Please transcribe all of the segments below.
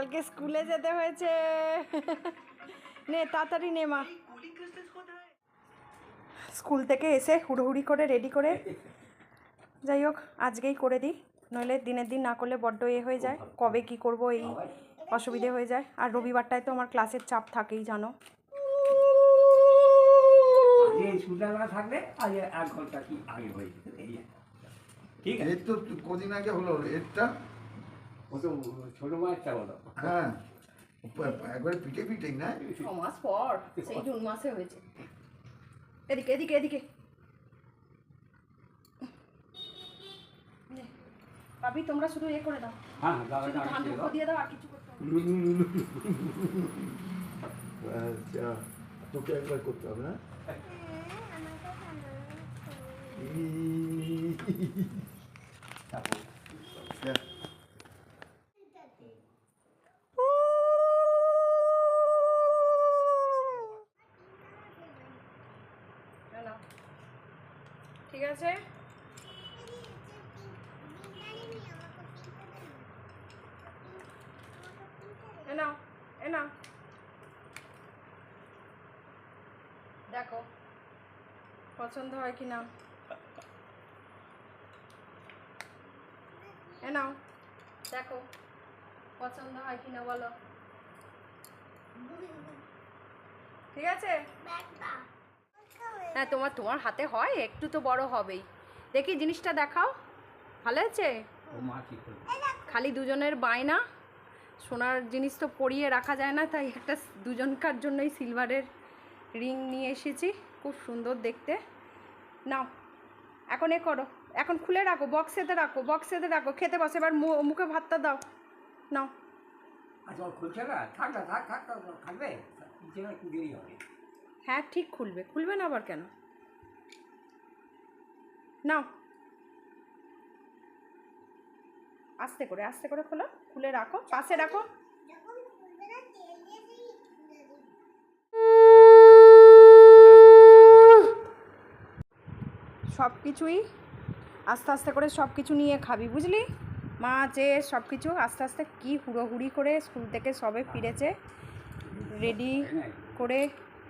কালকে স্কুলে যেতে হয়েছে। নে তাড়াতাড়ি নে মা। স্কুল থেকে এসে হুড়োহুড়ি করে রেডি করে। যাই হোক আজকেই করে দিই। নইলে দিনের দিন না করলে বড্ড এ হয়ে যায়। কবে কি করব এই অসুবিধে হয়ে যায়। আর রবিবারটায় তো আমার ক্লাসের চাপ থাকেই জানো। থাকলে এক ঘণ্টা কি আগে যেত। এই আর। ঠিক আছে তো কদিন আগে হলো এরটা ও তো ছোট মাছটা বলো। হ্যাঁ। একবারে পিঠে পিঠে না? ছ মাস পর সেই জুন মাসে হয়েছে। এদিকে এদিকে এদিকে। ভাবি তোমরা শুধু এ করে দাও। হ্যাঁ ধান দিয়ে দাও আর কিছু করতে আচ্ছা তোকে একবার করতে হবে না না, ঠিক আছে? নাও, এ নাও। দেখো, পছন্দ হয় কি না? এ নাও, দেখো, পছন্দ হয় কি না বলো? ঠিক আছে? হ্যাঁ তোমার তোমার হাতে হয় একটু তো বড় হবেই। দেখি জিনিসটা দেখাও। ভালো আছে খালি দুজনের বায়না সোনার জিনিস তো পরিয়ে রাখা যায় না তাই একটা দুজনকার জন্যই সিলভারের রিং নিয়ে এসেছি। খুব সুন্দর দেখতে। নাও এখন এ করো। এখন খুলে রাখো বক্সেতে রাখো বক্সেতে রাখো। খেতে বসে এবার মুখে ভাতটা দাও। নাও। আচ্ছা খুলছে না? থাক না থাক থাক থাক, থাকবে হবে। হ্যাঁ ঠিক খুলবে। খুলবে না আবার কেন? নাও। আস্তে করে আস্তে করে খোলো, খুলে রাখো, পাশে রাখো। সব কিছুই আস্তে আস্তে করে সব কিছু নিয়ে খাবি, বুঝলি? মা যে সব কিছু আস্তে আস্তে কি হুড়োহুড়ি করে স্কুল থেকে সবে ফিরেছে রেডি করে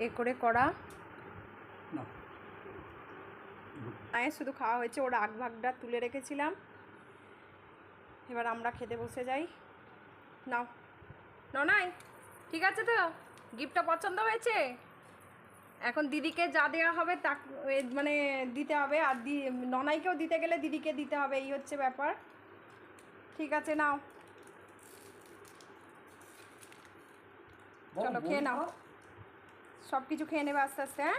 এ করে করা। মায়ের শুধু খাওয়া হয়েছে ওর আগ ভাগটা তুলে রেখেছিলাম। এবার আমরা খেতে বসে যাই। নাও। ননাই ঠিক আছে তো? গিফটটা পছন্দ হয়েছে? এখন দিদিকে যা দেওয়া হবে তা মানে দিতে হবে। আর দি ননাইকেও দিতে গেলে দিদিকে দিতে হবে এই হচ্ছে ব্যাপার। ঠিক আছে নাও। চলো, খেয়ে নাও। সব কিছু খেয়ে নেবে আস্তে আস্তে হ্যাঁ।